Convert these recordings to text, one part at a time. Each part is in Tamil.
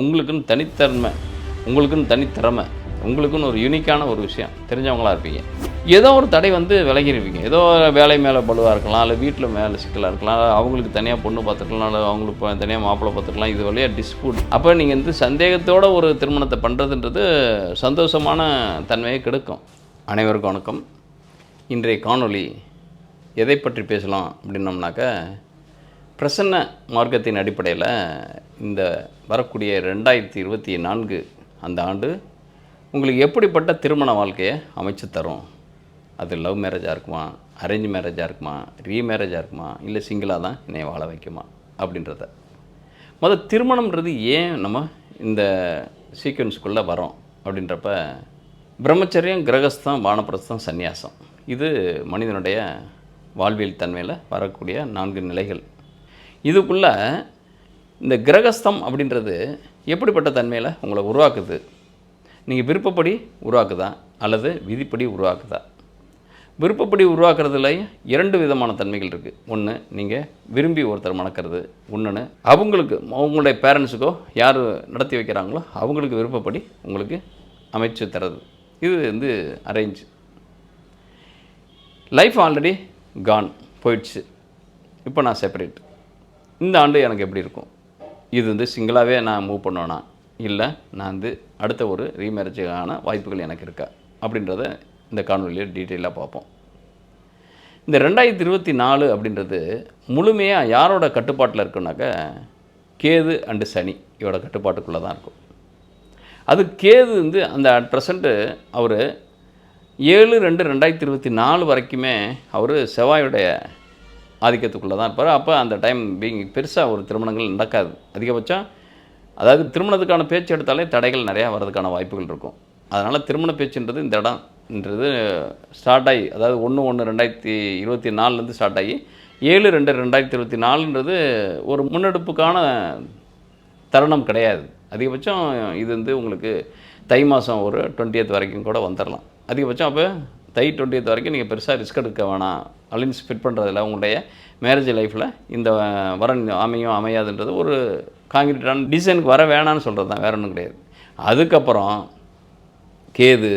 உங்களுக்குன்னு தனித்தன்மை உங்களுக்குன்னு தனித்திறமை உங்களுக்குன்னு ஒரு யூனிக்கான ஒரு விஷயம் தெரிஞ்சவங்களா இருப்பீங்க. ஏதோ ஒரு தடை வந்து விலகி இருப்பீங்க ஏதோ வேலை மேலே பலுவாக இருக்கலாம் இல்லை வீட்டில் மேலே சிக்கலாக இருக்கலாம் இல்லை அவங்களுக்கு தனியாக பொண்ணு பார்த்துருக்கலாம் இல்லை அவங்களுக்கு தனியாக மாப்பிள்ளை பார்த்துருக்கலாம் இது வழியாக டிஸ்பியூட் அப்போ நீங்கள் வந்து சந்தேகத்தோடு ஒரு திருமணத்தை பண்ணுறதுன்றது சந்தோஷமான தன்மையை கெடுக்கும். அனைவருக்கும் வணக்கம். இன்றைய காணொளி எதை பற்றி பேசலாம் அப்படின்னோம்னாக்க பிரசன்ன மார்க்கத்தின் அடிப்படையில் இந்த வரக்கூடிய ரெண்டாயிரத்தி இருபத்தி நான்கு அந்த ஆண்டு உங்களுக்கு எப்படிப்பட்ட திருமண வாழ்க்கையை அமைச்சு தரும்? அது லவ் மேரேஜாக இருக்குமா? அரேஞ்ச் மேரேஜாக இருக்குமா? ரீமேரேஜாக இருக்குமா? இல்லை சிங்கிளாக தான் என்னை வாழ வைக்குமா? அப்படின்றத. மொதல் திருமணம்ன்றது ஏன் நம்ம இந்த சீக்வன்ஸ்குள்ளே வரோம்? அப்படின்றப்ப பிரம்மச்சரியம் கிரகஸ்தம் வானப்பிரஸ்தம் சந்நியாசம். இது மனிதனுடைய வாழ்வியல் தன்மையில் வரக்கூடிய நான்கு நிலைகள். இதுக்குள்ளே இந்த கிரகஸ்தம் அப்படின்றது எப்படிப்பட்ட தன்மையில் உங்களை உருவாக்குது? நீங்கள் விருப்பப்படி உருவாக்குதா? அல்லது விதிப்படி உருவாக்குதா? விருப்பப்படி உருவாக்குறதுல இரண்டு விதமான தன்மைகள் இருக்குது ஒன்று நீங்கள் விரும்பி ஒருத்தர் மணக்கிறது. ஒன்றுன்னு அவங்களுக்கு உங்களுடைய பேரண்ட்ஸுக்கோ யார் நடத்தி வைக்கிறாங்களோ அவங்களுக்கு விருப்பப்படி உங்களுக்கு அமைச்சு தரது இது வந்து அரேஞ்ச் லைஃப் ஆல்ரெடி கான் போயிடுச்சு. இப்போ நான் செப்பரேட் இந்த ஆண்டு எனக்கு எப்படி இருக்கும்? இது வந்து சிங்கிளாகவே நான் மூவ் பண்ணோன்னா இல்லை நான் வந்து அடுத்த ஒரு ரீமேரேஜுக்கான வாய்ப்புகள் எனக்கு இருக்கா? அப்படின்றத இந்த காணொலியில் டீட்டெயிலாக பார்ப்போம். இந்த ரெண்டாயிரத்தி இருபத்தி நாலு அப்படின்றது முழுமையாக யாரோட கட்டுப்பாட்டில் இருக்குன்னாக்க கேது அண்டு சனி இவரோட கட்டுப்பாட்டுக்குள்ளே தான் இருக்கும். அது கேது வந்து அந்த அட் ப்ரெசண்ட்டு அவர் ஏழு ரெண்டு ரெண்டாயிரத்தி இருபத்தி நாலு வரைக்குமே அவர் செவ்வாயுடைய ஆதிக்கத்துக்குள்ளே தான் இருப்பார். அப்போ அந்த டைம் பீங் பெருசாக ஒரு திருமணங்கள் நடக்காது. அதிகபட்சம் அதாவது திருமணத்துக்கான பேச்சு எடுத்தாலே தடைகள் நிறையா வர்றதுக்கான வாய்ப்புகள் இருக்கும். அதனால் திருமண பேச்சுன்றது இந்த இடம்ன்றது ஸ்டார்ட் ஆகி அதாவது ஒன்று ஒன்று ரெண்டாயிரத்தி இருபத்தி நாலுலேருந்து ஸ்டார்ட் ஆகி ஏழு ரெண்டு ரெண்டாயிரத்தி இருபத்தி நாலுன்றது ஒரு முன்னெடுப்புக்கான தருணம் கிடையாது. அதிகபட்சம் இது வந்து உங்களுக்கு தை மாதம் ஒரு டுவெண்ட்டியத் வரைக்கும் கூட வந்துடலாம் அதிகபட்சம் அப்போ தை டுவெண்ட்டியத் வரைக்கும் நீங்கள் பெருசாக ரிஸ்க் எடுக்க வேணாம். அலைன்ஸ் ஃபிட் பண்ணுறதில்ல உங்களுடைய மேரேஜ் லைஃப்பில் இந்த வரன் அமையும் அமையாதுன்றது ஒரு காங்கிரீட்டான டிசைனுக்கு வர வேணான்னு சொல்கிறது தான் வேற ஒன்றும் கிடையாது. அதுக்கப்புறம் கேது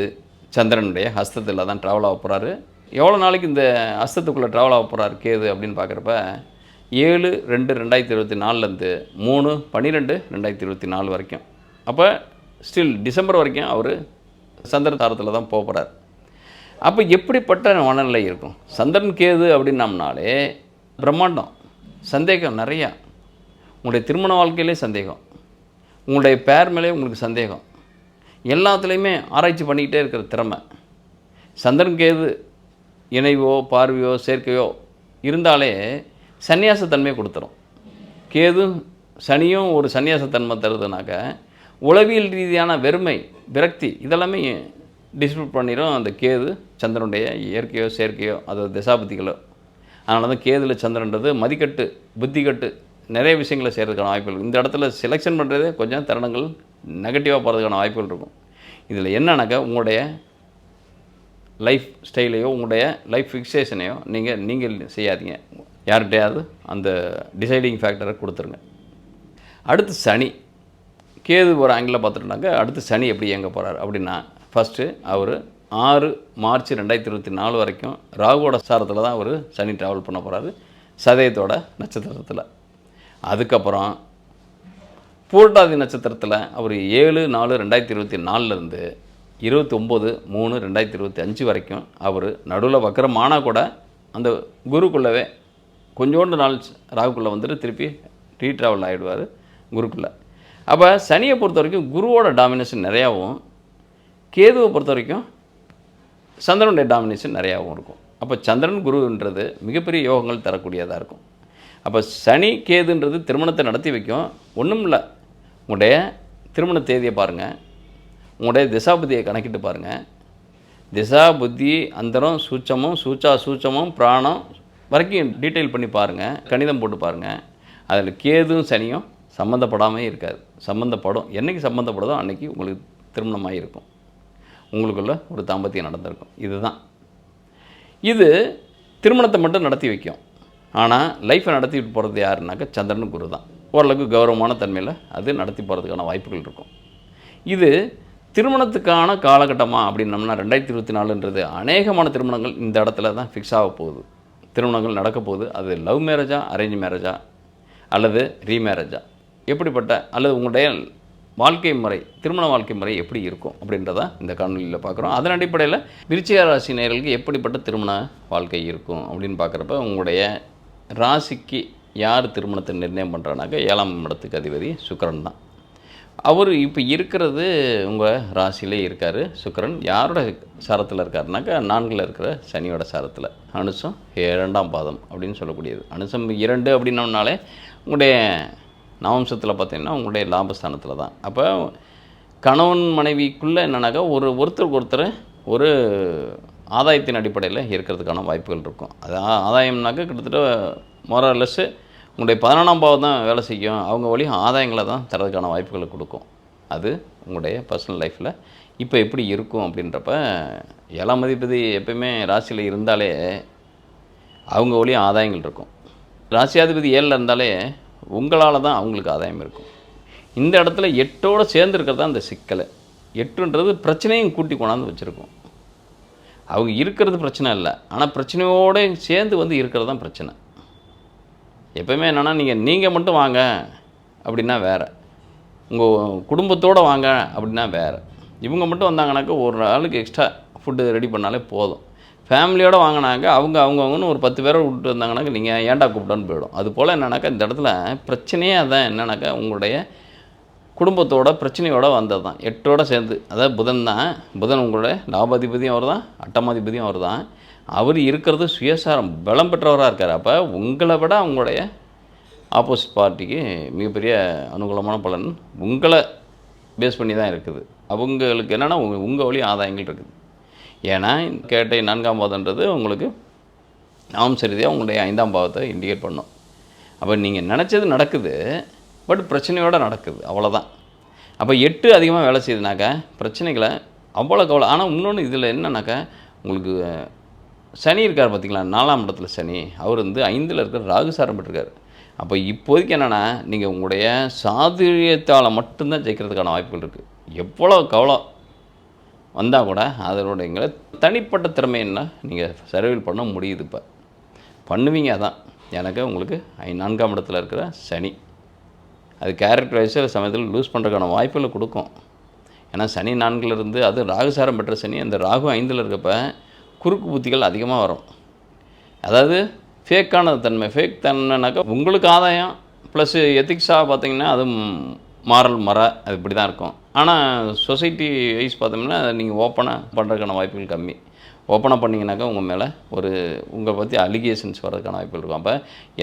சந்திரனுடைய ஹஸ்தத்தில் தான் ட்ராவல் ஆக போகிறாரு எவ்வளோ நாளைக்கு இந்த ஹஸ்தத்துக்குள்ளே ட்ராவல் ஆக போகிறாரு கேது அப்படின்னு பார்க்குறப்ப ஏழு ரெண்டு ரெண்டாயிரத்தி இருபத்தி நாலுலேருந்து மூணு பன்னிரெண்டு ரெண்டாயிரத்தி இருபத்தி நாலு வரைக்கும். அப்போ ஸ்டில் டிசம்பர் வரைக்கும் அவர் சந்திர தாரத்தில் தான் போக போகிறார் அப்போ எப்படிப்பட்ட மனநிலை இருக்கும்? சந்திரன் கேது அப்படின்னம்னாலே பிரம்மாண்டம் சந்தேகம் நிறையா. உங்களுடைய திருமண வாழ்க்கையிலே சந்தேகம். உங்களுடைய பேர் மேலே உங்களுக்கு சந்தேகம். எல்லாத்துலேயுமே ஆராய்ச்சி பண்ணிக்கிட்டே இருக்கிற திறமை. சந்திரன் கேது இணைவோ பார்வையோ சேர்க்கையோ இருந்தாலே சன்னியாசத்தன்மையை கொடுத்துரும். கேது சனியும் ஒரு சந்நியாசத்தன்மை தருதுனாக்க உளவியல் ரீதியான வெறுமை விரக்தி இதெல்லாமே டிஸ்ட்ரிபியூட் பண்ணிடும் அந்த கேது சந்திரனுடைய இயற்கையோ செயற்கையோ அது திசாபுத்திகளோ. அதனால தான் கேதில் சந்திரன்றது மதிக்கட்டு புத்திக்கட்டு நிறைய விஷயங்களை செய்கிறதுக்கான வாய்ப்புகள் இந்த இடத்துல செலெக்ஷன் பண்ணுறதே கொஞ்சம் தருணங்கள் நெகட்டிவாக போகிறதுக்கான வாய்ப்புகள் இருக்கும். இதில் என்னன்னாக்கா உங்களுடைய லைஃப் ஸ்டைலையோ உங்களுடைய லைஃப் ஃபிக்ஸேஷனையோ நீங்கள் நீங்கள் செய்யாதீங்க. யார்கிட்டையாவது அந்த டிசைடிங் ஃபேக்டரை கொடுத்துருங்க. அடுத்து சனி. கேது ஒரு ஆங்கிளில் பார்த்துட்டோம்னாக்க அடுத்து சனி எப்படி இயங்க போகிறார் அப்படின்னா ஃபஸ்ட்டு அவர் ஆறு மார்ச் ரெண்டாயிரத்தி இருபத்தி நாலு வரைக்கும் ராகுவோட சாரத்தில் தான் அவர் சனி ட்ராவல் பண்ண போகிறாரு சதயத்தோட நட்சத்திரத்தில். அதுக்கப்புறம் பூரட்டாதி நட்சத்திரத்தில் அவர் ஏழு நாலு ரெண்டாயிரத்தி இருபத்தி நாலுலேருந்து இருபத்தி ஒம்பது மூணு ரெண்டாயிரத்தி இருபத்தி அஞ்சு வரைக்கும் அவர் நடுவில் வக்கரமானா கூட அந்த குருக்குள்ளவே கொஞ்சோண்டு நாள் ராகுக்குள்ளே வந்துட்டு திருப்பி ரீட்ராவல் ஆகிடுவார் குருக்குள்ளே. அப்போ சனியை பொறுத்த வரைக்கும் குருவோட டாமினேஷன் நிறையாவும் கேதுவை பொறுத்த வரைக்கும் சந்திரனுடைய டாமினேஷன் நிறையாவும் இருக்கும். அப்போ சந்திரன் குருன்றது மிகப்பெரிய யோகங்கள் தரக்கூடியதாக இருக்கும். அப்போ சனி கேதுன்றது திருமணத்தை நடத்தி வைக்கும். ஒன்றும் இல்லை. உங்களுடைய திருமண தேதியை பாருங்கள் உங்களுடைய திசாபுத்தியை கணக்கிட்டு பாருங்கள் திசா புத்தி அந்தரம் சூட்சமும் சூச்சா சூச்சமும் பிராணம் வரைக்கும் டீட்டெயில் பண்ணி பாருங்கள் கணிதம் போட்டு பாருங்கள் அதில் கேதும் சனியும் சம்மந்தப்படாமே இருக்காது. சம்மந்தப்படும் என்றைக்கு சம்மந்தப்படுதோ அன்றைக்கி உங்களுக்கு திருமணமாக இருக்கும் உங்களுக்குள்ள ஒரு தாம்பத்தியம் நடந்திருக்கும். இதுதான். இது திருமணத்தை மட்டும் நடத்தி வைக்கும். ஆனால் லைஃப்பை நடத்திட்டு போகிறது யாருனாக்கா சந்திரன் குரு தான். ஓரளவுக்கு கௌரவமான தன்மையில் அது நடத்தி போகிறதுக்கான வாய்ப்புகள் இருக்கும். இது திருமணத்துக்கான காலகட்டமாக அப்படின்னம்னா ரெண்டாயிரத்தி இருபத்தி நாலுன்றது அநேகமான திருமணங்கள் இந்த இடத்துல தான் ஃபிக்ஸ் ஆக போகுது. திருமணங்கள் நடக்க போகுது. அது லவ் மேரேஜா அரேஞ்ச் மேரேஜா அல்லது ரீமேரேஜா எப்படிப்பட்ட அல்லது உங்களுடைய வாழ்க்கை முறை திருமண வாழ்க்கை முறை எப்படி இருக்கும் அப்படின்றத இந்த காணொலியில் பார்க்குறோம். அதன் அடிப்படையில் விருச்சிக ராசி நேர்களுக்கு எப்படிப்பட்ட திருமண வாழ்க்கை இருக்கும் அப்படின்னு பார்க்குறப்ப உங்களுடைய ராசிக்கு யார் திருமணத்தை நிர்ணயம் பண்ணுறானாக்க ஏழாம் இடத்துக்கு அதிபதி சுக்கிரன் தான். அவர் இப்போ இருக்கிறது உங்கள் ராசியிலே இருக்கார் சுக்கரன். யாரோட சாரத்தில் இருக்காருனாக்கா நான்கில் இருக்கிற சனியோட சாரத்தில். அனுசம் இரண்டாம் பாதம் அப்படின்னு சொல்லக்கூடியது. அனுசம் இரண்டு அப்படின்னோம்னாலே உங்களுடைய நவம்சத்தில் பார்த்தீங்கன்னா உங்களுடைய லாபஸ்தானத்தில் தான். அப்போ கணவன் மனைவிக்குள்ளே என்னன்னாக்கா ஒரு ஒருத்தருக்கு ஒருத்தர் ஒரு ஆதாயத்தின் அடிப்படையில் இருக்கிறதுக்கான வாய்ப்புகள் இருக்கும். அது ஆதாயம்னாக்கா கிட்டத்தட்ட மொரலெஸ்ஸு உங்களுடைய பதினொன்றாம் பாவம் தான் வேலை செய்யும். அவங்க வழி ஆதாயங்களை தான் தரதுக்கான வாய்ப்புகளை கொடுக்கும். அது உங்களுடைய பர்சனல் லைஃப்பில் இப்போ எப்படி இருக்கும் அப்படின்றப்ப ஏழாம் அதிபதி எப்பயுமே ராசியில் இருந்தாலே அவங்க வழி ஆதாயங்கள் இருக்கும். ராசியாதிபதி ஏழில் இருந்தாலே உங்களால் தான் அவங்களுக்கு ஆதாயம் இருக்கும். இந்த இடத்துல எட்டோடு சேர்ந்துருக்கிறது தான் இந்த சிக்கலை. எட்டுன்றது பிரச்சனையும் கூட்டி கொண்டாந்து வச்சுருக்கோம். அவங்க இருக்கிறது பிரச்சனை இல்லை. ஆனால் பிரச்சனையோடு சேர்ந்து வந்து இருக்கிறது தான் பிரச்சனை. எப்போயுமே என்னென்னா நீங்கள் நீங்கள் மட்டும் வாங்க அப்படின்னா வேறு. உங்கள் குடும்பத்தோடு வாங்க அப்படின்னா வேறு. இவங்க மட்டும் வந்தாங்கனாக்கா ஒரு ஆளுக்கு எக்ஸ்ட்ரா ஃபுட்டு ரெடி பண்ணாலே போதும். ஃபேமிலியோடு வாங்கினாக்க அவங்க அவங்கவுங்கன்னு ஒரு பத்து பேரை விட்டு வந்தாங்கனாக்க நீங்கள் ஏன்டா கூப்பிட்டோன்னு போயிடும். அது போல் என்னன்னாக்கா இந்த இடத்துல பிரச்சனையே அதான் என்னன்னாக்கா உங்களுடைய குடும்பத்தோட பிரச்சனையோடு வந்தது தான். எட்டோட சேர்ந்து. அதாவது புதன் தான். புதன் உங்களுடைய லாபாதிபதியும் அவர் தான். அட்டமாதிபதியும் அவர் தான். அவர் இருக்கிறது சுயசாரம். பலம் பெற்றவராக இருக்கார். அப்போ உங்களை விட அவங்களுடைய ஆப்போசிட் பார்ட்டிக்கு மிகப்பெரிய அனுகூலமான பலன் உங்களை பேஸ் பண்ணி தான் இருக்குது. அவங்களுக்கு என்னென்னா உங்கள் உங்கள் வழி ஆதாயங்கள் இருக்குது. ஏன்னா கேட்டை நான்காம் பாதன்றது உங்களுக்கு ஆம் சரிதியாக உங்களுடைய ஐந்தாம் பாவத்தை இண்டிகேட் பண்ணும். அப்போ நீங்கள் நினச்சது நடக்குது பட் பிரச்சனையோடு நடக்குது அவ்வளோதான் அப்போ எட்டு அதிகமாக வேலை செய்யுதுனாக்கா பிரச்சனைகளை அவ்வளோ கவலை. ஆனால் இன்னொன்று இதில் என்னன்னாக்கா உங்களுக்கு சனி இருக்கார் பார்த்தீங்களா நாலாம் இடத்துல சனி. அவர் வந்து ஐந்தில் இருக்கிற ராகுசாரம் பெற்றிருக்காரு. அப்போ இப்போதைக்கு என்னென்னா நீங்கள் உங்களுடைய சாதுரியத்தால் மட்டும்தான் ஜெயிக்கிறதுக்கான வாய்ப்புகள் இருக்குது எவ்வளோ கவலை. வந்தால் கூட அதனுடைய தனிப்பட்ட திறமை என்ன? நீங்கள் சர்வீல் பண்ண முடியுது இப்போ. பண்ணுவீங்க அதான். எனக்கு உங்களுக்கு ஐ நான்காம் இடத்துல இருக்கிற சனி. அது கேரக்டர் வைஸில் சமயத்தில் லூஸ் பண்ணுறதுக்கான வாய்ப்புகளை கொடுக்கும். ஏன்னா சனி நான்கில் இருந்து அது ராகுசாரம் பெற்ற சனி அந்த ராகு ஐந்தில் இருக்கப்ப குறுக்கு புத்திகள் அதிகமாக வரும். அதாவது ஃபேக்கான தன்மை ஃபேக் தன்மைனாக்கா உங்களுக்கு ஆதாயம் ப்ளஸ் எத்திக்ஸாக பார்த்தீங்கன்னா அது மாறல் மர அது இப்படி தான் இருக்கும். ஆனால் சொசைட்டி வைஸ் பார்த்தோம்னா நீங்கள் ஓப்பனாக பண்ணுறதுக்கான வாய்ப்புகள் கம்மி. ஓப்பனாக பண்ணிங்கனாக்கா உங்கள் மேலே ஒரு உங்களை பற்றி அலிகேஷன்ஸ் வர்றதுக்கான வாய்ப்புகள் இருக்கும். அப்போ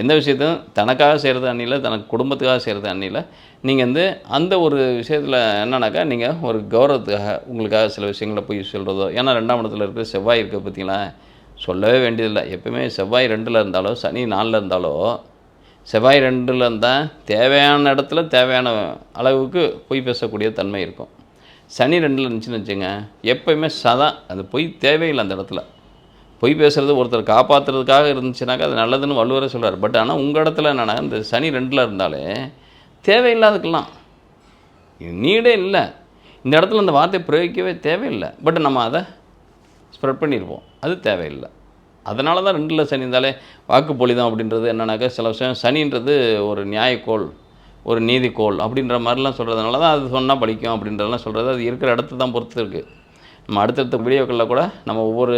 எந்த விஷயத்தையும் தனக்காக செய்கிறது அன்னியில் தனக்கு குடும்பத்துக்காக செய்கிறது அன்னியில் நீங்கள் வந்து அந்த ஒரு விஷயத்தில் என்னன்னாக்கா நீங்கள் ஒரு கௌரவத்துக்காக உங்களுக்காக சில விஷயங்களை போய் சொல்கிறதோ ஏன்னா ரெண்டாம் இடத்துல இருக்கிற செவ்வாய் இருக்க பார்த்தீங்களா சொல்லவே வேண்டியதில்லை. எப்பவுமே செவ்வாய் ரெண்டில் இருந்தாலோ சனி நாலில் இருந்தாலோ செவ்வாய் ரெண்டில் இருந்தால் தேவையான இடத்துல தேவையான அளவுக்கு பொய் பேசக்கூடிய தன்மை இருக்கும். சனி ரெண்டில் இருந்துச்சுன்னு வச்சுங்க எப்பயுமே சதா அது பொய் தேவையில்லை அந்த இடத்துல. பொய் பேசுகிறது ஒருத்தர் காப்பாற்றுறதுக்காக இருந்துச்சுனாக்கா அது நல்லதுன்னு வள்ளுவரே சொல்கிறார் பட் ஆனால் உங்கள் இடத்துல என்னென்னா இந்த சனி ரெண்டில் இருந்தாலே தேவையில்லாதுக்கெல்லாம் நீடே இல்லை. இந்த இடத்துல அந்த வார்த்தையை பிரயோகிக்கவே தேவையில்லை. பட் நம்ம அதை ஸ்ப்ரெட் பண்ணியிருப்போம் அது தேவையில்லை. அதனால தான் ரெண்டில் சனி இருந்தாலே வாக்குப்பொழிதான் அப்படின்றது என்னன்னாக்கா சில விஷயம் சனின்றது ஒரு நியாயக்கோள் ஒரு நீதிக்கோள் அப்படின்ற மாதிரிலாம் சொல்கிறதுனால தான் அது சொன்னால் படிக்கும் அப்படின்றதெல்லாம் சொல்கிறது அது இருக்கிற இடத்த தான் பொறுத்து இருக்குது நம்ம அடுத்தடுத்த வீடியோக்களில் கூட நம்ம ஒவ்வொரு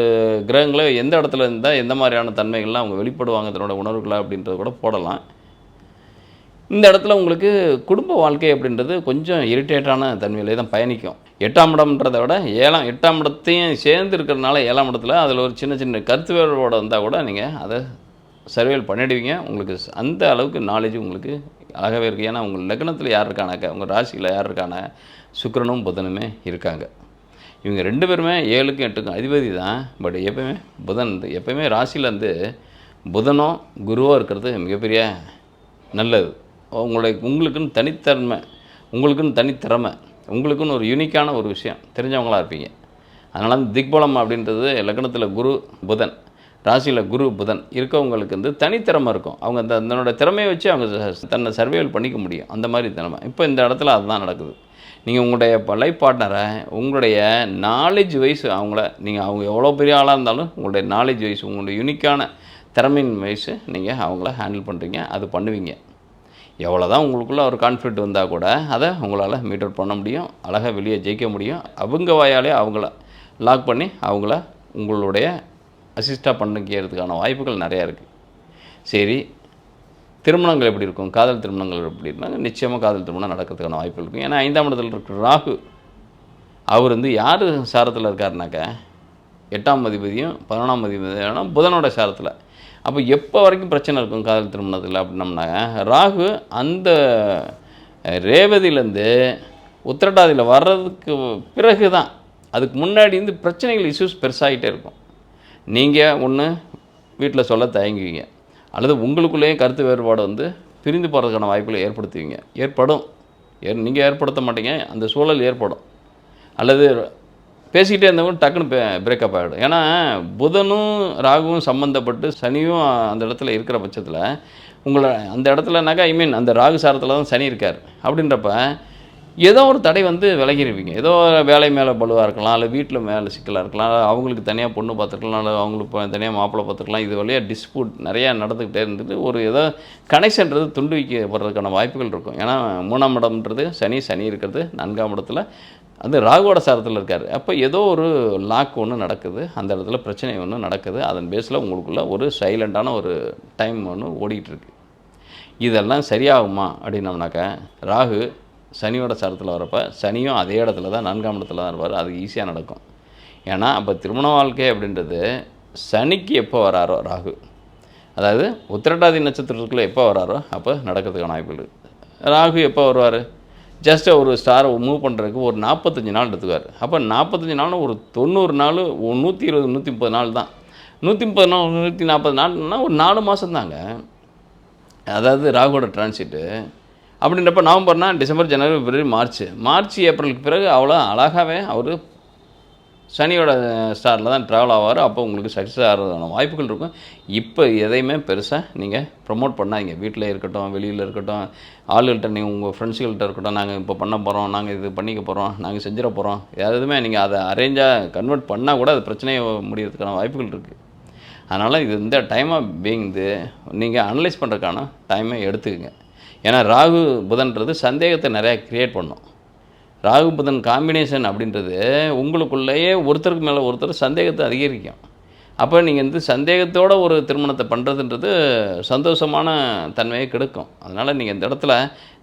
கிரகங்களும் எந்த இடத்துல இருந்தால் எந்த மாதிரியான தன்மைகள்லாம் அவங்க வெளிப்படுவாங்க தன்னோட உணர்வுகளை அப்படின்றது கூட போடலாம். இந்த இடத்துல உங்களுக்கு குடும்ப வாழ்க்கை அப்படின்றது கொஞ்சம் இரிட்டேட்டான தன்மையிலே தான் பயணிக்கும். எட்டாம் இடம்ன்றதை விட ஏழாம் எட்டாம் இடத்தையும் சேர்ந்து இருக்கிறதுனால ஏழாம் இடத்துல அதில் ஒரு சின்ன சின்ன கருத்து வேறுபாடு வந்தால் கூட நீங்கள் அதை சர்வேல் பண்ணிடுவீங்க. உங்களுக்கு அந்த அளவுக்கு நாலேஜ் உங்களுக்கு அழகாகவே இருக்குது ஏன்னா உங்கள் லக்னத்தில் யார் இருக்கானாக்க உங்கள் ராசியில் யார் இருக்கான? சுக்கரனும் புதனுமே இருக்காங்க. இவங்க ரெண்டு பேருமே ஏழுக்கும் எட்டுக்கும் அதிபதி தான். பட் எப்பயுமே புதன் வந்து எப்பயுமே ராசியிலேருந்து புதனோ குருவோ இருக்கிறது மிகப்பெரிய நல்லது. உங்களுடைய உங்களுக்குன்னு தனித்தன்மை உங்களுக்குன்னு தனித்திறமை உங்களுக்குன்னு ஒரு யூனிக்கான ஒரு விஷயம். தெரிஞ்சவங்களா இருப்பீங்க. அதனால் அந்த திக்பலம் அப்படின்றது லக்னத்தில் குரு புதன். ராசியில் குரு புதன். இருக்கவங்களுக்கு வந்து தனித்திறமை இருக்கும். அவங்க அந்த அதனோட திறமையை வச்சு அவங்க ச- தன்னை சர்வைவல் பண்ணிக்க முடியும். அந்த மாதிரி திறமை. இப்போ இந்த இடத்துல அதுதான் நடக்குது. நீங்கள் உங்களுடைய லைஃப் பார்ட்னரை உங்களுடைய நாலேஜ் வைஸ் அவங்கள நீங்கள் அவங்க எவ்வளோ பெரிய ஆளாக இருந்தாலும் உங்களுடைய நாலேஜ் வைஸ் உங்களுடைய யூனிக்கான திறமையின் வைஸ் நீங்கள் அவங்கள ஹேண்டில் பண்ணுறீங்க அது பண்ணுவீங்க. எவ்வளோ தான் உங்களுக்குள்ளே ஒரு கான்ஃபிடென்ட் வந்தால் கூட அதை உங்களால் மீட் அவுட் பண்ண முடியும் அழகாக வெளியே ஜெயிக்க முடியும். அவங்க வாயாலே அவங்கள லாக் பண்ணி அவங்கள உங்களுடைய அசிஸ்டாக பண்ணிக்கிறதுக்கான வாய்ப்புகள் நிறையா இருக்குது சரி திருமணங்கள் எப்படி இருக்கும்? காதல் திருமணங்கள் எப்படி இருந்தாங்க? நிச்சயமாக காதல் திருமணம் நடக்கிறதுக்கான வாய்ப்பு இருக்கும். ஏன்னா ஐந்தாம் இடத்துல இருக்கிற ராகு அவர் வந்து யார் சாரத்தில் இருக்காருனாக்கா? எட்டாம் அதிபதியும் பதினொன்றாம் அதிபதியும் புதனோட சாரத்தில். அப்போ எப்போ வரைக்கும் பிரச்சனை இருக்கும் காதல் திருமணத்தில் அப்படின்னம்னா ராகு அந்த ரேவதியிலேருந்து உத்திரட்டாதியில் வர்றதுக்கு பிறகு தான் அதுக்கு முன்னாடி இருந்து பிரச்சனைகள் இஷ்யூஸ் பெருசாகிட்டே இருக்கும். நீங்கள் ஒன்று வீட்டில் சொல்ல தயங்குவீங்க. அல்லது உங்களுக்குள்ளேயே கருத்து வேறுபாடு வந்து பிரிந்து போகிறதுக்கான வாய்ப்புகளை ஏற்படுத்துவீங்க. ஏற்படும். ஏ நீங்கள் ஏற்படுத்த மாட்டீங்க அந்த சூழல் ஏற்படும். அல்லது பேசிக்கிட்டே இருந்தவங்க டக்குன்னு பே பிரேக்கப் ஆகிடும் ஏன்னா புதனும் ராகுவும் சம்மந்தப்பட்டு சனியும் அந்த இடத்துல இருக்கிற பட்சத்தில் உங்களை அந்த இடத்துலனாக்கா ஐ மீன் அந்த ராகு சாரத்தில் தான் சனி இருக்கார். அப்படின்றப்ப ஏதோ ஒரு தடை வந்து விலகிருவீங்க. ஏதோ வேலை மேலே பலுவாக இருக்கலாம் இல்லை வீட்டில் மேலே சிக்கலாக இருக்கலாம் அவங்களுக்கு தனியாக பொண்ணு பார்த்துருக்கலாம் இல்லை அவங்களுக்கு தனியாக மாப்பிள்ளை பார்த்துருக்கலாம். இது வழியாக டிஸ்பியூட் நிறையா நடந்துக்கிட்டே இருந்துட்டு ஒரு ஏதோ கனெக்ஷன்றது துண்டு வைக்கப்படுறதுக்கான வாய்ப்புகள் இருக்கும். ஏன்னா மூணாம் இடம்ன்றது சனி சனி இருக்கிறது நான்காம் இடத்துல அந்த ராகுவோட சாரத்தில் இருக்கார். அப்போ ஏதோ ஒரு லாக் ஒன்று நடக்குது. அந்த இடத்துல பிரச்சனை ஒன்று நடக்குது. அதன் பேஸில் உங்களுக்குள்ள ஒரு சைலண்ட்டான ஒரு டைம் ஒன்று ஓடிக்கிட்டுருக்கு இதெல்லாம் சரியாகுமா அப்படின்னம்னாக்கா ராகு சனியோட சாரத்தில் வரப்போ சனியும் அதே இடத்துல தான் நான்காம் இடத்துல தான் இருப்பார். அது ஈஸியாக நடக்கும். ஏன்னா அப்போ திருமண வாழ்க்கை அப்படின்றது சனிக்கு எப்போ வராரோ ராகு. அதாவது உத்திரட்டாதி நட்சத்திரத்துக்குள்ளே எப்போ வராரோ அப்போ நடக்கிறதுக்கான வாய்ப்பு இருக்கு. ராகு எப்போ வருவார்? ஜஸ்ட் ஒரு ஸ்டாரை மூவ் பண்ணுறதுக்கு ஒரு நாற்பத்தஞ்சு நாள் எடுத்துக்கார் அப்போ நாற்பத்தஞ்சு நாள்னா ஒரு தொண்ணூறு நாள் நூற்றி இருபது நூற்றி முப்பது நாள் தான். நூற்றி முப்பது நாள் நூற்றி நாற்பது நாள்னா ஒரு நாலு மாதம் தாங்க. அதாவது ராகுவோட டிரான்சிட்டு அப்படின்றப்ப நவம்பர்னா டிசம்பர் ஜனவரி பிப்ரவரி மார்ச். மார்ச் ஏப்ரலுக்கு பிறகு அவ்வளோ அழகாகவே அவர் சனியோட ஸ்டாரில் தான் ட்ராவல் ஆவார். அப்போ உங்களுக்கு சக்ஸஸ் ஆகிறதுக்கான வாய்ப்புகள் இருக்கும். இப்போ எதையுமே பெருசாக நீங்கள் ப்ரொமோட் பண்ணாதீங்க. வீட்டில் இருக்கட்டும் வெளியில் இருக்கட்டும் ஆளுகள்கிட்ட நீங்கள் உங்கள் ஃப்ரெண்ட்ஸுகள்கிட்ட இருக்கட்டும் நாங்கள் இப்போ பண்ண போகிறோம் நாங்கள் இது பண்ணிக்க போகிறோம் நாங்கள் செஞ்சிட போகிறோம் எதுவுமே நீங்கள் அதை அரேஞ்சாக கன்வெர்ட் பண்ணால் கூட அது பிரச்சனையை முடியறதுக்கான வாய்ப்புகள் இருக்குது அதனால் இது இந்த டைமாக பீங்து நீங்கள் அனலைஸ் பண்ணுறதுக்கான டைமை எடுத்துக்கங்க. ஏன்னா ராகு புதன்றது சந்தேகத்தை நிறையா க்ரியேட் பண்ணும். ராகு புதன் காம்பினேஷன் அப்படின்றது உங்களுக்குள்ளேயே ஒருத்தருக்கு மேலே ஒருத்தர் சந்தேகத்தை அதிகரிக்கும். அப்போ நீங்கள் வந்து சந்தேகத்தோட ஒரு திருமணத்தை பண்ணுறதுன்றது சந்தோஷமான தன்மையை கெடுக்கும். அதனால் நீங்கள் இந்த இடத்துல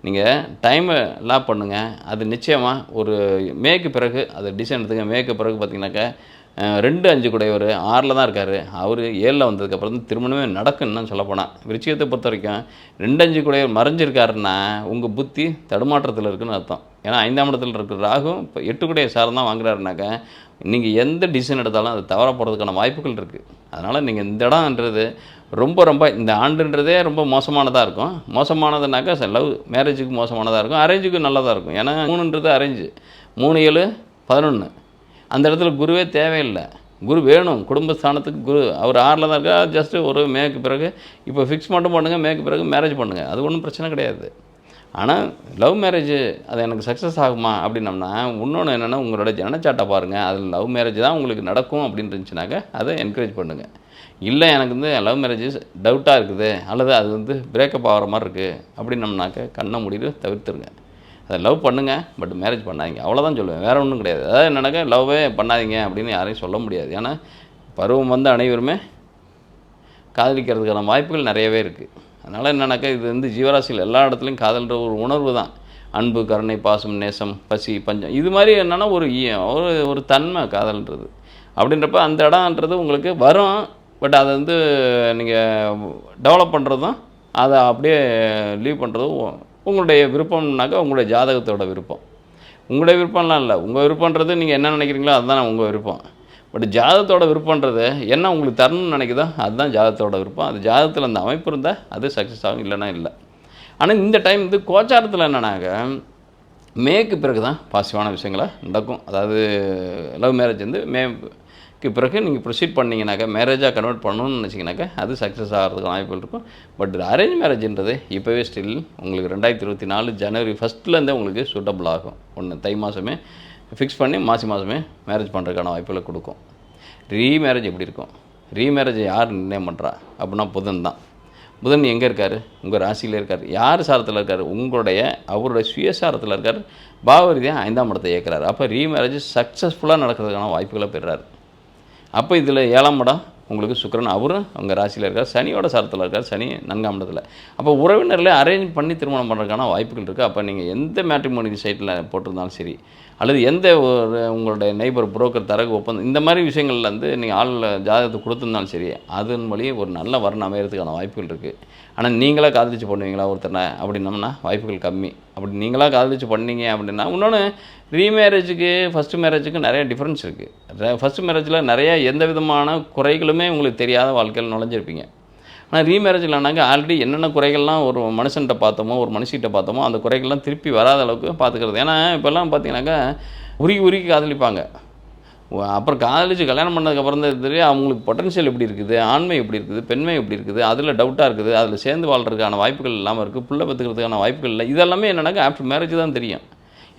நீங்கள் டைமை லாப் பண்ணுங்கள் அது நிச்சயமாக ஒரு மேக்கு பிறகு அது டிசைன் எடுத்துங்க மேக்கு பிறகு பார்த்தீங்கன்னாக்க ரெண்டு அஞ்சு கூடையவர் ஆறில் தான் இருக்கார். அவர் ஏழில் வந்ததுக்கப்புறம் தான் திருமணமே நடக்குன்னு சொல்லப்போனால் விருச்சிகத்தை பொறுத்த வரைக்கும் ரெண்டு அஞ்சு கூடையவர் மறைஞ்சிருக்காருன்னா உங்கள் புத்தி தடுமாற்றத்தில் இருக்குன்னு அர்த்தம். ஏன்னா ஐந்தாம் இடத்துல இருக்கிற ராகும் இப்போ எட்டு கூடைய சாரம் தான் வாங்குறாருனாக்கா நீங்கள் எந்த டிசிஷன் எடுத்தாலும் அது தவற போகிறதுக்கான வாய்ப்புகள் இருக்குது அதனால் நீங்கள் இந்த இடம்ன்றது ரொம்ப ரொம்ப இந்த ஆண்டுன்றதே ரொம்ப மோசமானதாக இருக்கும். மோசமானதுனாக்கா லவ் மேரேஜுக்கு மோசமானதாக இருக்கும். அரேஞ்சுக்கு நல்லதாக இருக்கும். ஏன்னா மூணுன்றது அரேஞ்சு மூணு ஏழு பதினொன்று அந்த இடத்துல குருவே தேவையில்லை. குரு வேணும் குடும்பஸ்தானத்துக்கு குரு. அவர் ஆறில் தான் இருக்கா ஜஸ்ட்டு ஒரு மேக்கு பிறகு இப்போ ஃபிக்ஸ் மட்டும் பண்ணுங்கள் மேக்கு பிறகு மேரேஜ் பண்ணுங்கள் அது ஒன்றும் பிரச்சனை கிடையாது. ஆனால் லவ் மேரேஜ் அது எனக்கு சக்ஸஸ் ஆகுமா அப்படின்னம்னா இன்னொன்று என்னென்னா உங்களோட ஜனச்சாட்டை பாருங்கள் அதில் லவ் மேரேஜ் தான் உங்களுக்கு நடக்கும் அப்படின்னு இருந்துச்சுனாக்க அதை என்கரேஜ் பண்ணுங்கள் இல்லை எனக்கு வந்து லவ் மேரேஜ் டவுட்டாக இருக்குது. அல்லது அது வந்து பிரேக்கப் ஆகிற மாதிரி இருக்குது அப்படின்னம்னாக்க கண்ணை முடிவு தவிர்த்துருங்க. அதை லவ் பண்ணுங்கள் பட் மேரேஜ் பண்ணாதீங்க. அவ்வளோதான் சொல்லுவேன். வேறு ஒன்றும் கிடையாது. அதாவது என்னென்னாக்கா லவ்வே பண்ணாதீங்க அப்படின்னு யாரையும் சொல்ல முடியாது. ஏன்னா பருவம் வந்த அனைவருமே காதலிக்கிறதுக்கான வாய்ப்புகள் நிறையவே இருக்குது அதனால் என்னென்னாக்கா இது வந்து ஜீவராசியில் எல்லா இடத்துலையும் காதல்ன்ற ஒரு உணர்வு தான். அன்பு கருணை பாசம் நேசம் பசி பஞ்சம். இது மாதிரி என்னென்னா ஒரு ஒரு ஒரு தன்மை காதல்ன்றது. அப்படின்றப்ப அந்த இடம்ன்றது உங்களுக்கு வரும். பட் அதை வந்து நீங்கள் டெவலப் பண்ணுறதும் அதை அப்படியே லீவ் பண்ணுறதும் உங்களுடைய விருப்பம்னாக்கா உங்களுடைய ஜாதகத்தோட விருப்பம். உங்களுடைய விருப்பம்லாம் இல்லை. உங்கள் விருப்பன்றது நீங்கள் என்ன நினைக்கிறீங்களோ அதுதான் உங்கள் விருப்பம். பட் ஜாதகத்தோட விருப்பன்றது என்ன உங்களுக்கு தரணும்னு நினைக்குதோ அதுதான் ஜாதகத்தோட விருப்பம். அது ஜாதத்தில் அந்த அமைப்பு இருந்தால் அது சக்ஸஸ் ஆகும் இல்லைனா இல்லை. ஆனால் இந்த டைம் வந்து கோச்சாரத்தில் என்னன்னாக்க மேக்கு பிறகு தான் பாசிட்டிவான விஷயங்களை நடக்கும். அதாவது லவ் மேரேஜ் வந்து மே க்கு பிறகு நீங்கள் ப்ரொசீட் பண்ணிங்கனாக்கா மேரேஜாக கன்வெர்ட் பண்ணணும்னு நினச்சிங்கனாக்கா அது சக்ஸஸ் ஆகிறதுக்கு வாய்ப்புகள் இருக்கும். பட் அரேஞ்ச் மேரேஜ்ன்றது இப்போவே ஸ்டில் உங்களுக்கு ரெண்டாயிரத்தி இருபத்தி நாலு ஜனவரி ஃபஸ்ட்லேருந்தே உங்களுக்கு சூட்டபிள் ஆகும். ஒன்று தை மாதமே ஃபிக்ஸ் பண்ணி மாசி மாதமே மேரேஜ் பண்ணுறதுக்கான வாய்ப்புகளை கொடுக்கும். ரீமேரேஜ் எப்படி இருக்கும்? ரீமேரேஜ் யார் நிர்ணயம் பண்ணுறா அப்படின்னா புதன் தான். புதன் எங்கே இருக்கார்? உங்கள் ராசியில் இருக்கார். யார் சாரத்தில் இருக்கார்? உங்களுடைய அவருடைய சுயசாரத்தில் இருக்கார். பாவரிதியாக ஐந்தாம் இடத்தை இயக்கிறார். அப்போ ரீமேரேஜ் சக்ஸஸ்ஃபுல்லாக நடக்கிறதுக்கான வாய்ப்புகளை பெறார் அப்போ இதில் ஏழாம் இடம் உங்களுக்கு சுக்கரன். அவரும் அங்கே ராசியில் இருக்கார். சனியோட சாரத்தில் இருக்கார். சனி நான்காம் இடத்துல. அப்போ உறவினரில் அரேஞ்ச் பண்ணி திருமணம் பண்ணுறதுக்கான வாய்ப்புகள் இருக்குது அப்போ நீங்கள் எந்த மேட்ரிமோனி சைட்டில் போட்டிருந்தாலும் சரி அல்லது எந்த ஒரு உங்களுடைய நெய்பர் புரோக்கர் தரகு ஒப்பந்தம் இந்த மாதிரி விஷயங்கள்ல வந்து நீங்கள் ஆள் ஜாதகத்தை கொடுத்துருந்தாலும் சரி அதன் வழியே ஒரு நல்ல வரன் அமையறதுக்கான வாய்ப்புகள் இருக்குது ஆனால் நீங்களாக காதலிச்சு பண்ணுவீங்களா ஒருத்தனை அப்படின்னம்னா வாய்ப்புகள் கம்மி. அப்படி நீங்களாக காதலிச்சு பண்ணீங்க அப்படின்னா இன்னொன்று ரீமேரேஜுக்கு ஃபஸ்ட்டு மேரேஜுக்கு நிறைய டிஃப்ரென்ஸ் இருக்குது ஃபஸ்ட்டு மேரேஜில் நிறைய எந்த விதமான குறைகளுமே உங்களுக்கு தெரியாத வாழ்க்கையில் நுழைஞ்சிருப்பீங்க. ஆனால் ரீமேரேஜ் இல்லைனாங்க ஆல்ரெடி என்னென்ன குறைகள்லாம் ஒரு மனுஷன்கிட்ட பார்த்தோமோ ஒரு மனுஷிகிட்ட பார்த்தோமோ அந்த குறைகள்லாம் திருப்பி வராத அளவுக்கு பார்த்துக்கிறது. ஏன்னா இப்போல்லாம் பார்த்தீங்கன்னாக்கா உருகி உருகி காதலிப்பாங்க. அப்புறம் காதலிச்சு கல்யாணம் பண்ணதுக்கப்புறம் தான் தெரியும் அவங்களுக்கு பொட்டன்ஷியல் எப்படி இருக்குது ஆண்மை எப்படி இருக்குது பெண்மை எப்படி இருக்குது அதில் டவுட்டாக இருக்குது அதில் சேர்ந்து வாழ்றதுக்கான வாய்ப்புகள் இல்லாமல் இருக்குது புள்ள பெற்றுக்கிறதுக்கான வாய்ப்புகள் இல்லை. இதெல்லாமே என்னன்னாக்கா ஆஃப்டர் மேரேஜ் தான் தெரியும்.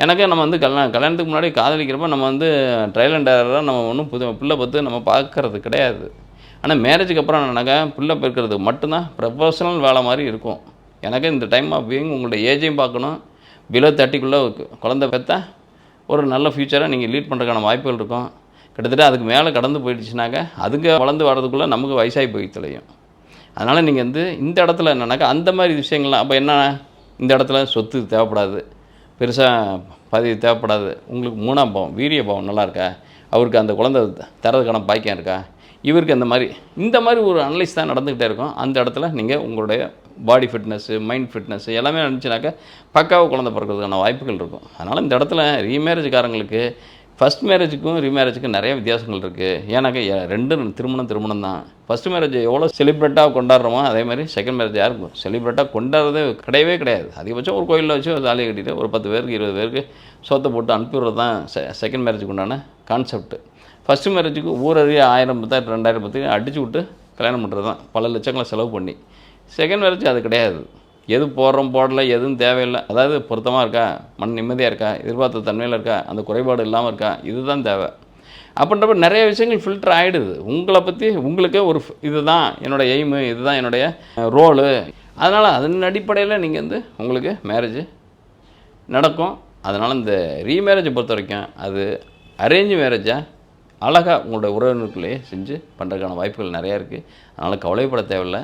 எனக்கு நம்ம வந்து கல்யாணம் கல்யாணத்துக்கு முன்னாடி காதலிக்கிறப்ப நம்ம வந்து ட்ரையல் அண்ட் நம்ம ஒன்றும் புது பிள்ளை பத்து நம்ம பார்க்கறது கிடையாது. ஆனால் மேரேஜுக்கு அப்புறம் என்னன்னாக்கா பிள்ளை பெருக்கிறது மட்டும்தான் ப்ரொஃபஷனல் வேலை மாதிரி இருக்கும். எனக்கு இந்த டைம் ஆஃப் பீயிங் உங்களுடைய ஏஜையும் பார்க்கணும். பிலோ தேர்ட்டிக்குள்ளே குழந்தை பெற்ற ஒரு நல்ல ஃப்யூச்சராக நீங்கள் லீட் பண்ணுறதுக்கான வாய்ப்புகள் இருக்கும். கிட்டத்தட்ட அதுக்கு மேலே கடந்து போயிடுச்சுனாக்கா அதுங்க வளர்ந்து வர்றதுக்குள்ளே நமக்கு வயசாகி போய் தொலையும். அதனால் நீங்கள் வந்து இந்த இடத்துல என்னன்னாக்கா அந்த மாதிரி விஷயங்கள்லாம் அப்போ என்ன இந்த இடத்துல சொத்து தேவைப்படாது. பெருசாக பதவி தேவைப்படாது. உங்களுக்கு மூணாம் பாவம் வீரிய பாவம் நல்லா இருக்கா? அவருக்கு அந்த குழந்தை தரதுக்கான பாக்கியம் இருக்கா? இவருக்கு அந்த மாதிரி இந்த மாதிரி ஒரு அனலைஸ் தான் நடந்துக்கிட்டே இருக்கும். அந்த இடத்துல நீங்கள் உங்களுடைய பாடி ஃபிட்னஸ்ஸு மைண்ட் ஃபிட்னஸ்ஸு எல்லாமே நினச்சினாக்கா பக்காவாக குழந்தை பிறக்கிறதுக்கான வாய்ப்புகள் இருக்கும். அதனால் இந்த இடத்துல ரீமேரேஜ்காரங்களுக்கு ஃபஸ்ட் மேரேஜுக்கும் ரீமேரேஜுக்கும் நிறைய வித்தியாசங்கள் இருக்குது ஏன்னாக்கா ரெண்டும் திருமணம் திருமணம் தான். ஃபஸ்ட் மேரேஜ் எவ்வளோ செலிப்ரேட்டாக கொண்டாடுறோமோ அதே மாதிரி செகண்ட் மேரேஜ் யாருக்கும் செலிப்ரேட்டாக கொண்டாடுறதே கிடையவே கிடையாது. அதிகபட்சம் ஒரு கோயிலில் வச்சு ஒரு தாலியை கட்டிட்டு ஒரு பத்து பேருக்கு இருபது பேருக்கு சோத்தை போட்டு அனுப்பிடுறது தான் செ செகண்ட் மேரேஜுக்கு உண்டான கான்செப்ட் ஃபஸ்ட்டு மேரேஜுக்கு ஊரறிய ஆயிரம் பத்தாயிரம் ரெண்டாயிரம் பத்துக்கு அடிச்சு விட்டு கல்யாணம் பண்ணுறது தான் பல லட்சங்களை செலவு பண்ணி. செகண்ட் மேரேஜ் அது கிடையாது. எது போடுறோம் போடல எதுவும் தேவையில்லை. அதாவது பொருத்தமாக இருக்கா? மன நிம்மதியாக இருக்கா? எதிர்பார்த்த தன்மையில் இருக்கா? அந்த குறைபாடு இல்லாமல் இருக்கா? இதுதான் தேவை. அப்படின்றப்ப நிறைய விஷயங்கள் ஃபில்டர் ஆகிடுது உங்களை பற்றி உங்களுக்கே ஒரு இதுதான் என்னோட எய்மு இதுதான் என்னுடைய ரோலு அதனால் அதன் அடிப்படையில் நீங்கள் வந்து உங்களுக்கு மேரேஜ் நடக்கும். அதனால் இந்த ரீமேரேஜை பொறுத்த வரைக்கும் அது அரேஞ்ச் மேரேஜாக அழகாக உங்களோட உறவினருக்குள்ளேயே செஞ்சு பண்ணுறதுக்கான வாய்ப்புகள் நிறையா இருக்குது அதனால் கவலைப்பட தேவையில்லை.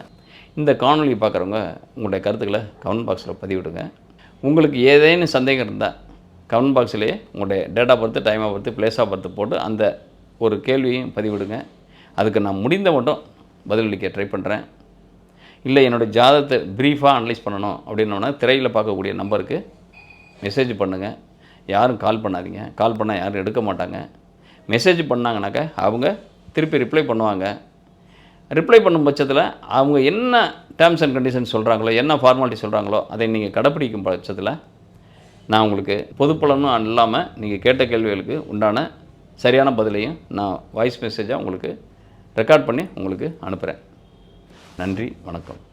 இந்த காணொலி பார்க்குறவங்க உங்களுடைய கருத்துக்களை கமெண்ட் பாக்ஸில் பதிவிடுங்க. உங்களுக்கு ஏதேனும் சந்தேகம் இருந்தால் கமெண்ட் பாக்ஸ்லேயே உங்களுடைய டேட்டா பொறுத்து டைமாக பொறுத்து பிளேஸாக பொறுத்து போட்டு அந்த ஒரு கேள்வியையும் பதிவிடுங்க. அதுக்கு நான் முடிந்த மட்டும் பதிலளிக்க ட்ரை பண்ணுறேன் இல்லை என்னுடைய ஜாதகத்தை ப்ரீஃபாக அனலைஸ் பண்ணணும் அப்படின்னோன்னா திரையில் பார்க்கக்கூடிய நம்பருக்கு மெசேஜ் பண்ணுங்கள் யாரும் கால் பண்ணாதீங்க. கால் பண்ணால் யாரும் எடுக்க மாட்டாங்க. மெசேஜ் பண்ணாங்கனாக்கா அவங்க திருப்பி ரிப்ளை பண்ணுவாங்க. ரிப்ளை பண்ணும் பட்சத்தில் அவங்க என்ன டேர்ம்ஸ் அண்ட் கண்டிஷன்ஸ் சொல்கிறாங்களோ என்ன ஃபார்மாலிட்டி சொல்கிறாங்களோ அதை நீங்கள் கடைப்பிடிக்கும் பட்சத்தில் நான் உங்களுக்கு பொதுப்பலனும் இல்லாமல் நீங்கள் கேட்ட கேள்விகளுக்கு உண்டான சரியான பதிலையும் நான் வாய்ஸ் மெசேஜாக உங்களுக்கு ரெக்கார்ட் பண்ணி உங்களுக்கு அனுப்புகிறேன் நன்றி வணக்கம்.